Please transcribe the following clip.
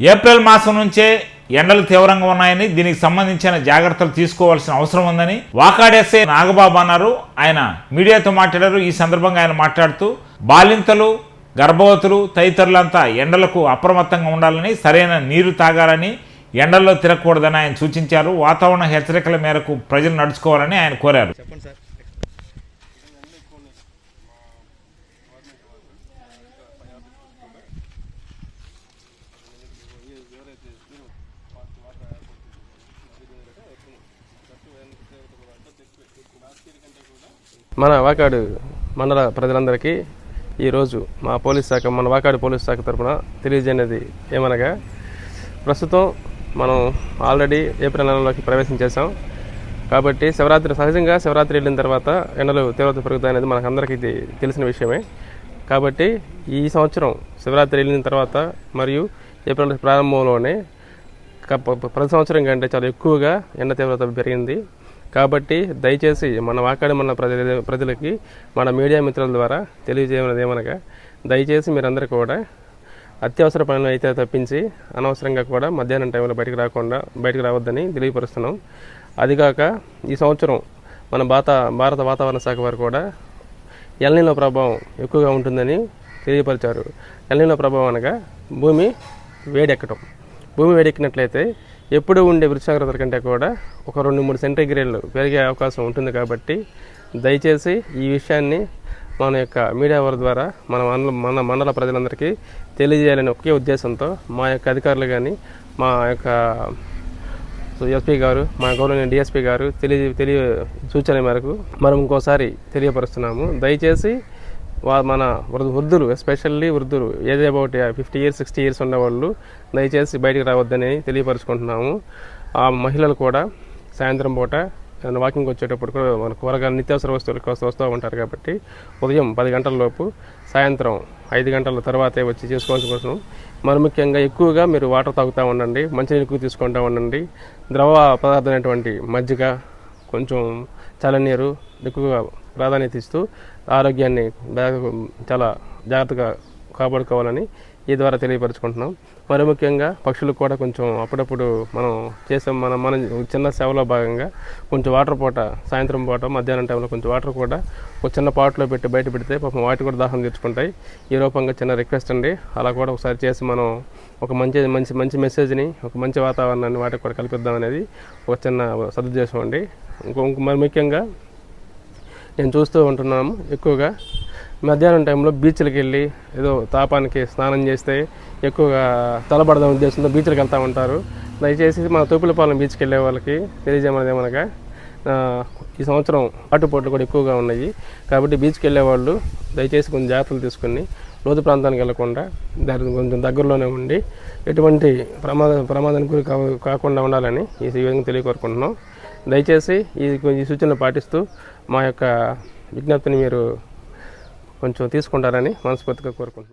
April మాసం నుంచే ఎండలు తీవ్రంగా ఉన్నాయని దీనికి సంబంధించిన జాగ్రత్తలు తీసుకోవాల్సిన అవసరం ఉందని వాకాడేసే నాగబాబు అన్నారు. ఆయన మీడియాతో మాట్లాడారు. ఈ సందర్భంగా ఆయన మాట్లాడుతూ బాలింతలు గర్భవతులు తదితరులంతా ఎండలకు అప్రమత్తంగా ఉండాలని సరైన నీరు తాగాలని ఎండల్లో తిరగకూడదని ఆయన సూచించారు. వాతావరణ హెచ్చరికల మేరకు ప్రజలు నడుచుకోవాలని ఆయన కోరారు. మన వాకాడు మండల ప్రజలందరికీ ఈరోజు మా పోలీస్ శాఖ మన వాకాడు పోలీస్ శాఖ తరఫున తెలియజేయనిది ఏమనగా ప్రస్తుతం మనం ఆల్రెడీ ఏప్రిల్ నెలలోకి ప్రవేశం చేశాం. కాబట్టి శివరాత్రి సహజంగా శివరాత్రి వెళ్ళిన తర్వాత ఎండలు తీవ్రత పెరుగుతాయనేది మనకు అందరికీ తెలిసిన విషయమే. కాబట్టి ఈ సంవత్సరం శివరాత్రి వెళ్ళిన తర్వాత మరియు ఏప్రిల్ ప్రారంభంలోనే ప్రతి సంవత్సరం కంటే చాలా ఎక్కువగా ఎండ తీవ్రత పెరిగింది. కాబట్టి దయచేసి మన వాకాడి మన ప్రజల ప్రజలకి మన మీడియా మిత్రుల ద్వారా తెలియజేయమన్నది ఏమనగా దయచేసి మీరందరూ కూడా అత్యవసర పనులు అయితే తప్పించి అనవసరంగా కూడా మధ్యాహ్నం టైంలో బయటకు రాకుండా బయటకు రావద్దని తెలియపరుస్తున్నాం. అదిగాక ఈ సంవత్సరం మన భారత భారత వాతావరణ శాఖ వారు కూడా ఎల్నిలో ప్రభావం ఎక్కువగా ఉంటుందని తెలియపరిచారు. ఎల్నిలో ప్రభావం అనగా భూమి వేడెక్కటం. భూమి వేడెక్కినట్లయితే ఎప్పుడు ఉండే ఉష్ణోగ్రతల కంటే కూడా ఒక రెండు మూడు సెంటీగ్రేడ్లు పెరిగే అవకాశం ఉంటుంది కాబట్టి దయచేసి ఈ విషయాన్ని మన యొక్క మీడియా వారి ద్వారా మన మన మండల ప్రజలందరికీ తెలియజేయాలని ఒకే ఉద్దేశంతో మా యొక్క అధికారులు కానీ మా యొక్క ఎస్పీ గారు మా గౌరవనీయ డిఎస్పీ గారు తెలియ తెలియ సూచన మేరకు మనం ఇంకోసారి తెలియపరుస్తున్నాము. దయచేసి మన వృద్ధు వృద్ధులు ఎస్పెషల్లీ వృద్ధులు age about fifty years sixty years ఉన్నవాళ్ళు దయచేసి బయటికి రావద్దని తెలియపరుచుకుంటున్నాము. ఆ మహిళలు కూడా సాయంత్రం పూట వాకింగ్ వచ్చేటప్పుడు కూడా మన కూరగాయలు నిత్యావసర వస్తువులు కోసం వస్తూ ఉంటారు కాబట్టి ఉదయం పది గంటల లోపు సాయంత్రం ఐదు గంటల తర్వాతే వచ్చి చేసుకోవాల్సిన కోసం మరి ముఖ్యంగా ఎక్కువగా మీరు వాటర్ తాగుతూ ఉండండి మంచినీళ్ళు ఎక్కువ తీసుకుంటూ ఉండండి. ద్రవ పదార్థమైనటువంటి మజ్జిగ కొంచెం చల్లనీరు ఎక్కువగా ప్రాధాన్యత ఇస్తూ ఆరోగ్యాన్ని బాగా చాలా జాగ్రత్తగా కాపాడుకోవాలని ఈ ద్వారా తెలియపరుచుకుంటున్నాం. మరి ముఖ్యంగా పక్షులకు కూడా కొంచెం అప్పుడప్పుడు మనం చేసే మన మన చిన్న సేవలో భాగంగా కొంచెం వాటర్ పూట సాయంత్రం పూట మధ్యాహ్నం టైంలో కొంచెం వాటర్ కూడా ఒక చిన్న పాట్లో పెట్టి బయట పెడితే పాపం వాటి కూడా దాహం తీర్చుకుంటాయి ఈ రూపంగా చిన్న రిక్వెస్ట్ అండి. అలా కూడా ఒకసారి చేసి మనం ఒక మంచి మంచి మంచి మెసేజ్ని ఒక మంచి వాతావరణాన్ని వాటికి కూడా కల్పిద్దాం అనేది ఒక చిన్న సదుద్దేశం అండి. ఇంకో మరి ముఖ్యంగా నేను చూస్తూ ఉంటున్నాము ఎక్కువగా. మధ్యాహ్నం టైంలో బీచ్లకు వెళ్ళి ఏదో తాపానికి స్నానం చేస్తే ఎక్కువగా తలబడదాం ఉద్దేశంతో బీచ్లకు వెళ్తూ ఉంటారు. దయచేసి మన తూపులపాలెం బీచ్కి వెళ్ళే వాళ్ళకి తెలియజేయమన్నది ఏమనగా ఈ సంవత్సరం ఆటుపోట్లు కూడా ఎక్కువగా ఉన్నాయి. కాబట్టి బీచ్కి వెళ్ళే వాళ్ళు దయచేసి కొంచెం జాగ్రత్తలు తీసుకుని లోతు ప్రాంతానికి వెళ్ళకుండా దాని కొంచెం దగ్గరలోనే ఉండి ఎటువంటి ప్రమాద ప్రమాదానికి గురి కాకుండా ఉండాలని ఈ విధంగా తెలియకోరుకుంటున్నాం. దయచేసి ఈ ఈ సూచనలు పాటిస్తూ మా యొక్క విజ్ఞప్తిని మీరు కొంచెం తీసుకుంటారని మనస్ఫూర్తిగా కోరుకుంటున్నాను